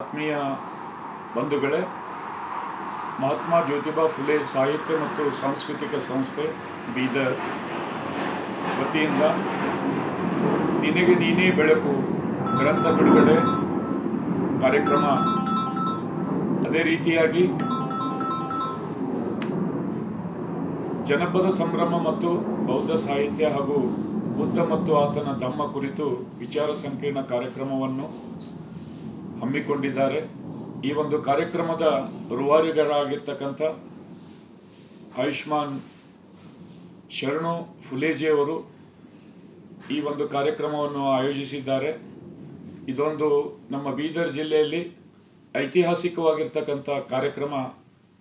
ಆತ್ಮೀಯ ಬಂಧುಗಳೇ, ಮಹಾತ್ಮ ಜ್ಯೋತಿಬಾ ಫುಲೆ ಸಾಹಿತ್ಯ ಮತ್ತು ಸಾಂಸ್ಕೃತಿಕ ಸಂಸ್ಥೆ ಬೀದರ್ ವತಿಯಿಂದ ನಿನಗೆ ನೀನೇ ಬೆಳಕು. ಗ್ರಂಥ ಬಿಡುಗಡೆ ಕಾರ್ಯಕ್ರಮ ಅದೇ ರೀತಿಯಾಗಿ ಜನಪದ ಸಂಭ್ರಮ ಮತ್ತು ಬೌದ್ಧ ಸಾಹಿತ್ಯ ಹಾಗೂ ಬುದ್ಧ ಮತ್ತು ಆತನ ಧಮ್ಮ ಕುರಿತು ವಿಚಾರ ಸಂಕಿರಣ ಕಾರ್ಯಕ್ರಮವನ್ನು ಹಮ್ಮಿಕೊಂಡಿದ್ದಾರೆ. ಈ ಒಂದು ಕಾರ್ಯಕ್ರಮದ ರೂವಾರಿಗರಾಗಿರ್ತಕ್ಕಂಥ ಆಯುಷ್ಮಾನ್ ಶರಣು ಫುಲೇಜಿಯವರು ಈ ಒಂದು ಕಾರ್ಯಕ್ರಮವನ್ನು ಆಯೋಜಿಸಿದ್ದಾರೆ. ಇದೊಂದು ನಮ್ಮ ಬೀದರ್ ಜಿಲ್ಲೆಯಲ್ಲಿ ಐತಿಹಾಸಿಕವಾಗಿರ್ತಕ್ಕಂಥ ಕಾರ್ಯಕ್ರಮ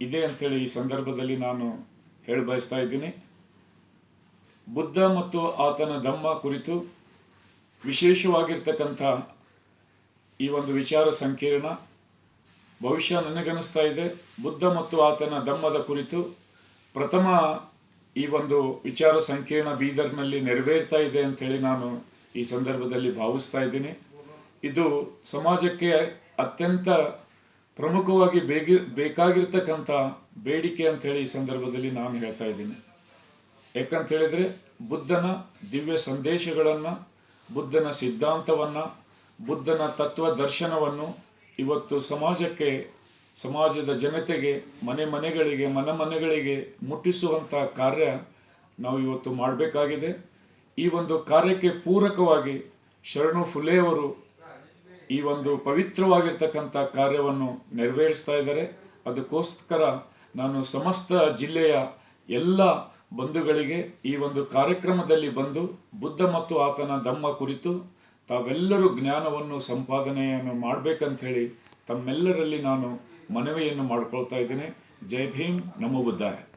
ಇದೆ ಅಂಥೇಳಿ ಈ ಸಂದರ್ಭದಲ್ಲಿ ನಾನು ಹೇಳ ಬಯಸ್ತಾ ಇದ್ದೀನಿ. ಬುದ್ಧ ಮತ್ತು ಆತನ ಧಮ್ಮ ಕುರಿತು ವಿಶೇಷವಾಗಿರ್ತಕ್ಕಂಥ ಈ ಒಂದು ವಿಚಾರ ಸಂಕೀರ್ಣ. ಬಹುಶಃ ನನಗನ್ನಿಸ್ತಾ ಇದೆ. ಬುದ್ಧ ಮತ್ತು ಆತನ ಧಮ್ಮದ ಕುರಿತು ಪ್ರಥಮ ಈ ಒಂದು ವಿಚಾರ ಸಂಕೀರ್ಣ ಬೀದರ್ನಲ್ಲಿ ನೆರವೇರ್ತಾ ಇದೆ ಅಂತೇಳಿ ನಾನು ಈ ಸಂದರ್ಭದಲ್ಲಿ ಭಾವಿಸ್ತಾ ಇದ್ದೀನಿ. ಇದು ಸಮಾಜಕ್ಕೆ ಅತ್ಯಂತ ಪ್ರಮುಖವಾಗಿ ಬೇಗಿ, ಬೇಕಾಗಿರ್ತಕ್ಕಂಥ ಬೇಡಿಕೆ ಅಂತೇಳಿ ಈ ಸಂದರ್ಭದಲ್ಲಿ ನಾನು ಹೇಳ್ತಾ ಇದ್ದೀನಿ. ಯಾಕಂತ ಹೇಳಿದ್ರೆ ಬುದ್ಧನ ದಿವ್ಯ ಸಂದೇಶಗಳನ್ನು, ಬುದ್ಧನ ಸಿದ್ಧಾಂತವನ್ನು ಬುದ್ಧನ ತತ್ವ ದರ್ಶನವನ್ನು ಇವತ್ತು ಸಮಾಜಕ್ಕೆ, ಸಮಾಜದ ಜನತೆಗೆ, ಮನೆ ಮನೆಗಳಿಗೆ, ಮನ ಮನೆಗಳಿಗೆ ಮುಟ್ಟಿಸುವಂಥ ಕಾರ್ಯ ನಾವು ಇವತ್ತು ಮಾಡಬೇಕಾಗಿದೆ. ಈ ಒಂದು ಕಾರ್ಯಕ್ಕೆ ಪೂರಕವಾಗಿ ಶರಣು ಫುಲೆಯವರು ಈ ಒಂದು ಪವಿತ್ರವಾಗಿರ್ತಕ್ಕಂಥ ಕಾರ್ಯವನ್ನು ನೆರವೇರಿಸ್ತಾ ಇದ್ದಾರೆ. ಅದಕ್ಕೋಸ್ಕರ ನಾನು ಸಮಸ್ತ ಜಿಲ್ಲೆಯ ಎಲ್ಲ ಬಂಧುಗಳಿಗೆ ಈ ಒಂದು ಕಾರ್ಯಕ್ರಮದಲ್ಲಿ ಬಂದು ಬುದ್ಧ ಮತ್ತು ಆತನ ಧಮ್ಮ ಕುರಿತು ತಾವೆಲ್ಲರೂ ಜ್ಞಾನವನ್ನು ಸಂಪಾದನೆಯನ್ನು ಮಾಡಬೇಕಂತ ಹೇಳಿ ತಮ್ಮೆಲ್ಲರಲ್ಲಿ ನಾನು ಮನವಿಯನ್ನು ಮಾಡ್ಕೊಳ್ತಾ ಇದ್ದೇನೆ. ಜೈ ಭೀಮ್ ನಮೋ ಬುದ್ಧಾಯ.